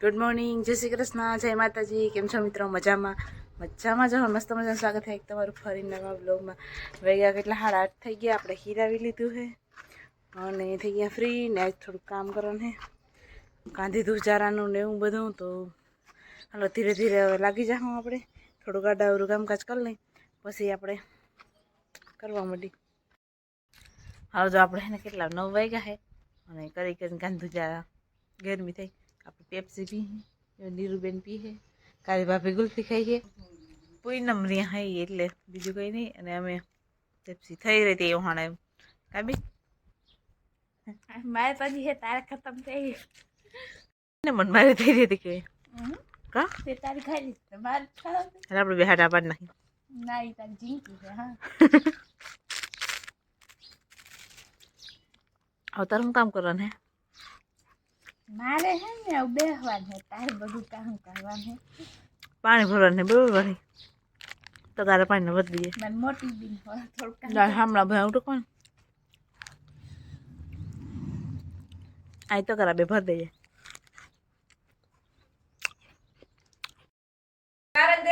Good morning જય શ્રી કૃષ્ણ. જય માતાજી. કેમ છો મિત્રો? મજામાં? મજામાં જાઓ મસ્ત મજાનું સ્વાગત થાય તમારું ફરી નવા બ્લોગમાં વાગ્યા કેટલા સાડા આઠ થઈ ગયા. આપણે હીરાવી લીધું હે અને થઈ ગયા ફ્રી ને આજ થોડુંક કામ કરવાનું હે કાંધી ધુજારાનું ને એવું બધું. તો હાલો, ધીરે ધીરે હવે લાગી જાઉં આપણે. થોડુંક આડાવરું કામકાજ કરી લઈ. પછી આપણે કરવા માંડી. હાલો, જો આપણે એને કેટલા નવ વાગ્યા હે અને કરી કરીને કાંધી ધુજારા ગરમી થઈ. આપણે પેપ્સી પી હે નીરુબેન પી હે કાળી ભાભી ગુલ્ફી ખાઈ છે પૂનમ રહ્યા હાઈ એટલે બીજું કંઈ નહીં અને અમે પેપ્સી થઈ રહી હતી એવું એમ કાબી મારે પછી છે તારે ખતમ થઈ ને મન મારે થઈ રહી હતી કે કા તે તારી ખાઈ લીધી મારે ખાવા એટલે આપણે બે હાટા પાડી નાખી ના એ તારી જીંકી છે હા હવે તારે શું કામ કરવાનું હે મારે હે ને આવું બેહવાનું છે તારે બધું કામ કરવાનું છે. પાણી ભરવાનું બરોબર ભાઈ તો તારે પાણી બદલી દઈએ. મને મોટી બીન હોય થોડું કામ હમણાં ભાઈ ઉઠો કોણ અહીં તો કરા બે ભર દઈએ.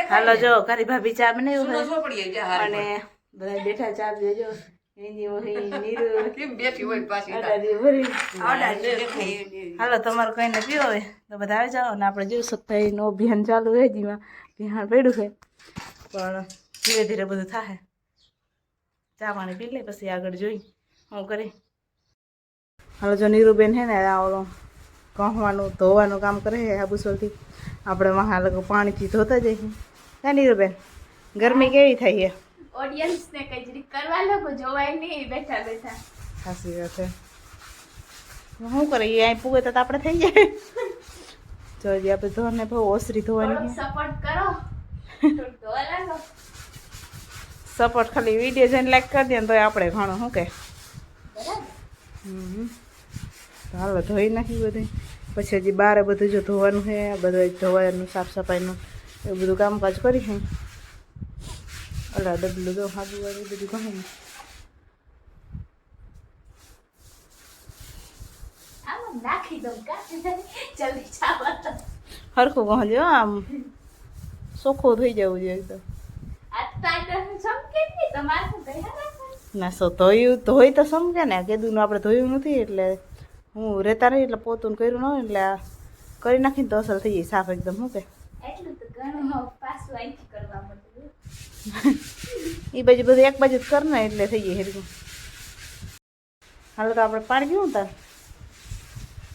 હાલો જો કારી ભાભી ચા બનાવ્યું અને બધા બેઠા ચા પીજો હાલો, તમારું કઈને પીવો હવે તો બધા આવી જાઓ અને આપણે જોયું નું અભિયાન ચાલુ હોય, જેમાં ધ્યાન પડ્યું છે પણ ધીરે ધીરે બધું થાય ચા પાણી પી લે, પછી આગળ જોઈ, હું કરી. હાલો, જો નીરુબેન છે ને ઓલો કહવાનું ધોવાનું કામ કરે છે આબુસોલથી આપણે મહા લોકો પાણીથી ધોતા જઈએ. હે, નીરુબેન? ગરમી કેવી થઈ છે? ઓડિયન્સ ને કઈ જરી કરવા લોકો જોવાય નહીં બેઠા બેઠા. સાચી વાત છે. શું કરીએ? અહીં પૂગે તો આપણે થઈ જાય. જો જે આપણે ધોને બહુ ઓસરી ધોવાની સપોર્ટ કરો. ધોવા લાગો. સપોર્ટ ખાલી વીડિયો જઈને લાઈક કરી દે ને તોય આપણે ઘણું શું કે? બરાબર. હાલો ધોઈ નાખી બધું પછી હજી બારે બધું જો ધોવાનું છે બધું ધોવાનું સાફ સફાઈનું એવું બધું કામકાજ કરી છે અલા ડબલું જો હાબુ વાળું બધું આમાં નાખી દઉં જલ્દી તો હરખું કહજો આમ સોખું થઈ જવું જોઈએ એકદમ હા ના સો ધોયું ધોઈ તો સમજે ને કેદુનું આપણે ધોયું નથી એટલે હું રહેતા રહી એટલે પોતું કર્યું ન એટલે કરી નાખીને તો અસર થઈ જાય સાફ એકદમ શું કે. એટલું તો ઘણું પાછું કરવા એ બાજુ બધું એક બાજુ કર ને એટલે થઈ જાય હેરકું હાલો તો આપણે પાણી પીવું તાર?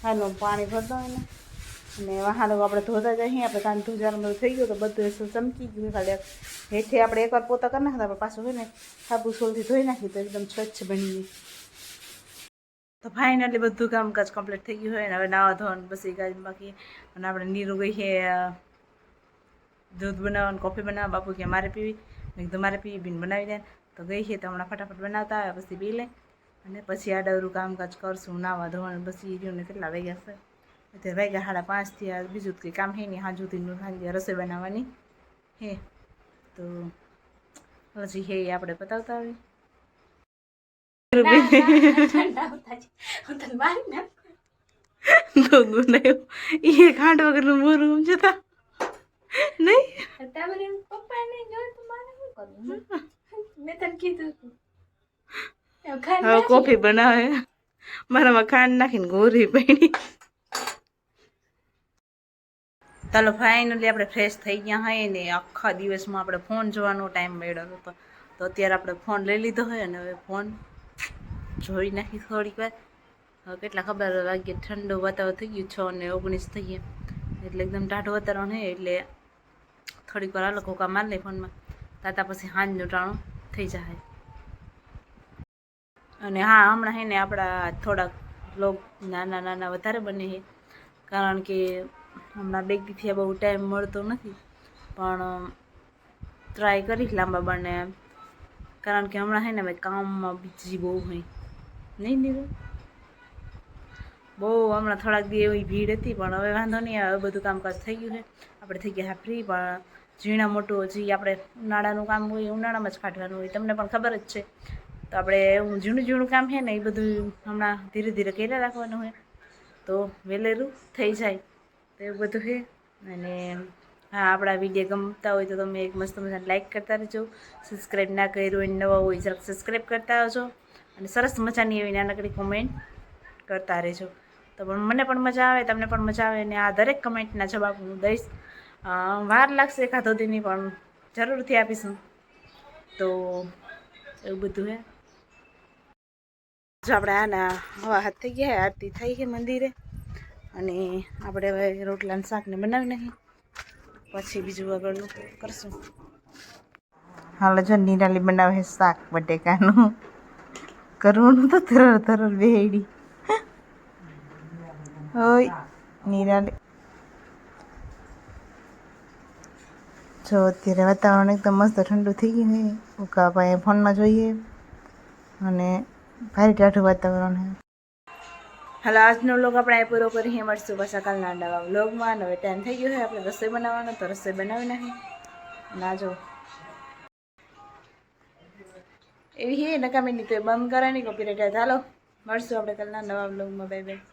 હાલો, પાણી ભરતો હોય ને અને હાલો આપણે ધોતા જઈએ આપણે કાન ધોજાનું બધું થઈ ગયું, તો બધું ચમકી ગયું ખાલી. હેઠે આપણે એકવાર પોતા કરી નાખતા આપણે પાછું હોય ને સાબુ સોલથી ધોઈ નાખી તો એકદમ સ્વચ્છ બની ગયું તો ફાઇનલી બધું કામકાજ કમ્પ્લીટ થઈ ગયું હોય ને હવે નાવા ધોવાનું, બસ એ કાજ બાકી. અને આપણે નીરું ગઈ છે દૂધ બનાવવાનું કોફી બનાવવા બાપુ કે મારે પીવી. મેં કીધું મારે પીવી. બીન બનાવી દે. તો ગઈ છે તો હમણાં ફટાફટ બનાવતા આવે પછી પી લે. અને પછી આડવરું કામકાજ કરશું નાવા ધોવાનું પછી રહ્યું ને કેટલા વાગ્યા છે? અત્યારે વાગ્યા સાડા પાંચથી આ બીજું કંઈ કામ હે નહીં હાજુથી સાંજે રસોઈ બનાવવાની. હે. તો પછી હે આપણે બતાવતા આવી ઠંડા ઉતા છે હું તને મારી નાખું. દૂધ બનાવ્યું. એ ખાંડ વગરનું મોરું જતા નહીં? તમારે પપ્પા ને જો તો મારે શું કરવું મેં તને કીધું હવે કોફી બનાવે. મારામાં ખાંડ નાખીને ગોરી પડી. ચાલો ફાઇનલી આપણે ફ્રેશ થઈ ગયા હોય ને. આખા દિવસમાં આપણે ફોન જોવાનો ટાઈમ મળ્યો હતો તો અત્યારે આપણે ફોન લઈ લીધો હોય અને હવે ફોન જોઈ નાખી થોડીક વાર. હવે કેટલા ખબર વાગ્યે ઠંડુ વાતાવરણ થઈ ગયું છ ને ઓગણીસ થઈ ગયા. એટલે એકદમ ટાઢું વાતાવરણ હોય એટલે થોડીક વાર લોકો કામ મારી લે ફોનમાં. તાતા પછી સાંજનું ટાણું થઈ જાય અને હા, હમણાં હે ને આપણા થોડાક લોગ નાના નાના વધારે બને છે કારણ કે હમણાં બે દીથી બહુ ટાઈમ મળતો નથી. પણ ટ્રાય કરીશ લાંબા બને. કારણ કે હમણાં હે ને મેં કામમાં બીજી બહુ હોય નહીં નીરુ બહુ હમણાં થોડાક દી એવી ભીડ હતી, પણ હવે વાંધો નહીં આવે, બધું કામકાજ થઈ ગયું છે. આપણે થઈ ગયા ફ્રી પણ ઝીણા મોટું હજી આપણે ઉનાળાનું કામ હોય, ઉનાળામાં જ કાઢવાનું હોય, તમને પણ ખબર જ છે. તો આપણે ઝીણું ઝીણું કામ છે ને એ બધું હમણાં ધીરે ધીરે કર્યા રાખવાનું હોય. તો વહેલેરું થઈ જાય. તો એવું બધું છે. અને હા, આપણા વીડિયો ગમતા હોય તો તમે એક મસ્ત મજાને લાઇક કરતા રહેજો. સબસ્ક્રાઈબ ના કર્યું હોય નવા હોય, જરાક સબસ્ક્રાઈબ કરતા આવજો. અને સરસ મજાની એવી નાનકડી કોમેન્ટ કરતા રહેજો. તો પણ મને પણ મજા આવે, તમને પણ મજા આવે અને આ દરેક કમેન્ટના જવાબ હું દઈશ. વાર લાગશે ખાધો તેની પણ જરૂરથી આપીશું. તો એવું બધું હે. જો આપણે આના હવા હાથ થઈ ગયા આરતી થઈ છે મંદિરે. અને આપણે હવે રોટલાનું શાકને બનાવી નહીં પછી બીજું આગળનું કરશું. હાલો, જો નિરાલી બનાવે શાક બટેકાનું. કરવાનું તો તરર તરર બેડી ઓય, નિરાલી. જો અત્યારે વાતાવરણ એકદમ મસ્ત ઠંડુ થઈ ગયું છે. ઉકા પાસે ફોનમાં જોઈએ. અને ભારે ટાઢું વાતાવરણ છે. હાલો, આજનો વ્લોગ આપણે આ પૂરો કરીએ મળશું પાછા કાલના નવા વ્લોગમાં. હવે ટાઈમ થઈ ગયો છે આપણે રસોઈ બનાવવાનો, તો રસોઈ બનાવી નાખી ના જો. એવી હે નકામી તો બંધ કરે કોપી રેટા હાલો. મળશું આપણે કાલના નવા વ્લોગમાં. Bye bye